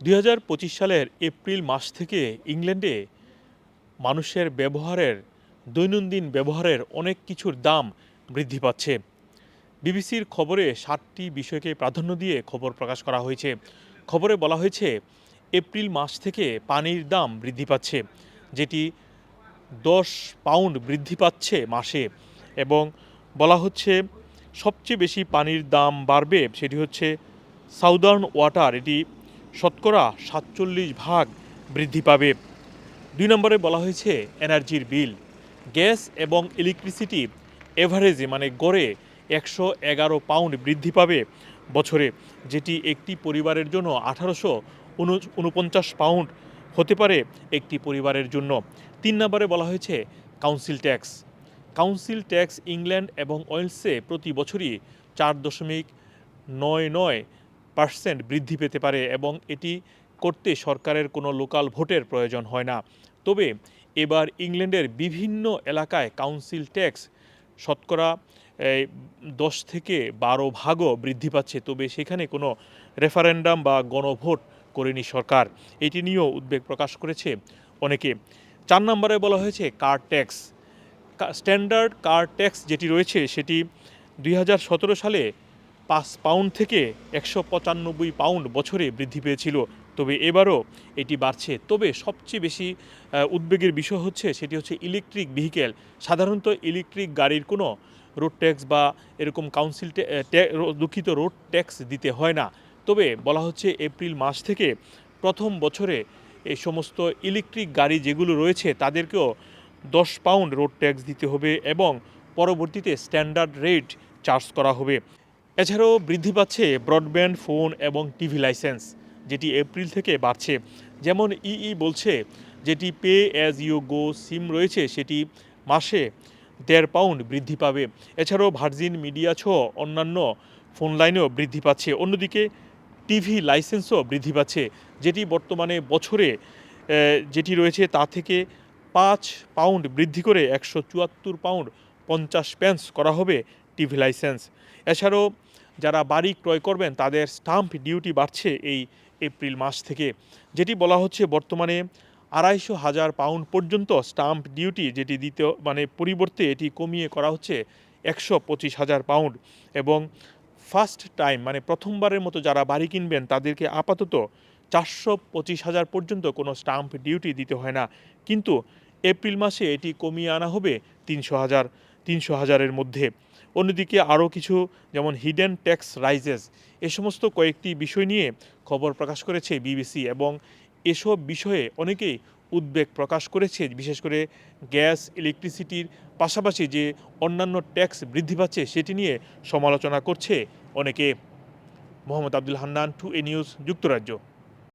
দুই হাজার পঁচিশ সালের এপ্রিল মাস থেকে ইংল্যান্ডে মানুষের ব্যবহারের, দৈনন্দিন ব্যবহারের অনেক কিছুর দাম বৃদ্ধি পাচ্ছে। বিবিসির খবরে সাতটি বিষয়কে প্রাধান্য দিয়ে খবর প্রকাশ করা হয়েছে। খবরে বলা হয়েছে, এপ্রিল মাস থেকে পানির দাম বৃদ্ধি পাচ্ছে, যেটি দশ পাউন্ড বৃদ্ধি পাচ্ছে মাসে এবং বলা হচ্ছে, সবচেয়ে বেশি পানির দাম বাড়বে সেটি হচ্ছে সাউদার্ন ওয়াটার, এটি শতকরা সাতচল্লিশ ভাগ বৃদ্ধি পাবে। দুই নম্বরে বলা হয়েছে এনার্জির বিল। গ্যাস এবং ইলেকট্রিসিটি এভারেজে মানে গড়ে একশো এগারো পাউন্ড বৃদ্ধি পাবে বছরে, যেটি একটি পরিবারের জন্য আঠারোশো উনপঞ্চাশ পাউন্ড হতে পারে একটি পরিবারের জন্য। তিন নম্বরে বলা হয়েছে council tax. Council tax England এবং ওয়েলসে প্রতি বছরই চার দশমিক নয় নয় পার্সেন্ট বৃদ্ধি পেতে পারে এবং এটি করতে সরকারের কোনো লোকাল ভোটের প্রয়োজন হয় না। তবে এবার ইংল্যান্ডের বিভিন্ন এলাকায় কাউন্সিল ট্যাক্স শতকরা দশ থেকে বারো ভাগও বৃদ্ধি পাচ্ছে। তবে সেখানে কোনো রেফারেন্ডাম বা গণভোট করেনি সরকার। এটি নিয়েও উদ্বেগ প্রকাশ করেছে অনেকে। চার নম্বরে বলা হয়েছে car tax. Standard car tax যেটি রয়েছে সেটি দুই হাজার সতেরো সালে পাঁচ পাউন্ড থেকে একশো পঁচানব্বই পাউন্ড বছরে বৃদ্ধি পেয়েছিল। তবে এবারও এটি বাড়ছে। তবে সবচেয়ে বেশি উদ্বেগের বিষয় হচ্ছে সেটি হচ্ছে ইলেকট্রিক ভেহিকেল সাধারণত ইলেকট্রিক গাড়ির কোনো রোড ট্যাক্স বা এরকম কাউন্সিল দুঃখিত রোড ট্যাক্স দিতে হয় না। তবে বলা হচ্ছে এপ্রিল মাস থেকে প্রথম বছরে এই সমস্ত ইলেকট্রিক গাড়ি যেগুলো রয়েছে তাদেরকেও দশ পাউন্ড রোড ট্যাক্স দিতে হবে এবং পরবর্তীতে স্ট্যান্ডার্ড রেট চার্জ করা হবে। এছাড়াও বৃদ্ধি পাচ্ছে ব্রডব্যান্ড, ফোন এবং টিভি লাইসেন্স, যেটি এপ্রিল থেকে বাড়ছে। যেমন ইই বলছে, যেটি pay as you go SIM রয়েছে, সেটি মাসে দেড় পাউন্ড বৃদ্ধি পাবে। এছাড়াও ভার্জিন মিডিয়া সহ অন্যান্য ফোন লাইনেও বৃদ্ধি পাচ্ছে। অন্যদিকে টিভি লাইসেন্সও বৃদ্ধি পাচ্ছে, যেটি বর্তমানে বছরে যেটি রয়েছে তা থেকে পাঁচ পাউন্ড বৃদ্ধি করে একশো চুয়াত্তর পাউন্ড পঞ্চাশ পেন্স করা হবে টিভি লাইসেন্স। এছাড়াও যারা বাড়ি ক্রয় করবেন, তাদের স্টাম্প ডিউটি বাড়ছে এই এপ্রিল মাস থেকে। যেটি বলা হচ্ছে বর্তমানে আড়াইশো হাজার পাউন্ড পর্যন্ত স্টাম্প ডিউটি যেটি দিতে মানে পরিবর্তে এটি কমিয়ে করা হচ্ছে একশো পঁচিশ হাজার পাউন্ড এবং ফার্স্ট টাইম মানে প্রথমবারের মতো যারা বাড়ি কিনবেন, তাদেরকে আপাতত চারশো পঁচিশ হাজার পর্যন্ত কোনো স্টাম্প ডিউটি দিতে হয় না। কিন্তু এপ্রিল মাসে এটি কমিয়ে আনা হবে তিনশো হাজার, তিনশো হাজারের মধ্যে। অন্যদিকে আরও কিছু, যেমন হিডেন ট্যাক্স রাইজেস এ সমস্ত কয়েকটি বিষয় নিয়ে খবর প্রকাশ করেছে বিবিসি এবং এসব বিষয়ে অনেকেই উদ্বেগ প্রকাশ করেছে, বিশেষ করে গ্যাস ইলেকট্রিসিটির পাশাপাশি যে অন্যান্য ট্যাক্স বৃদ্ধি পাচ্ছে সেটি নিয়ে সমালোচনা করছে অনেকে। Mohammad Abdul Hannan to A news যুক্তরাজ্য।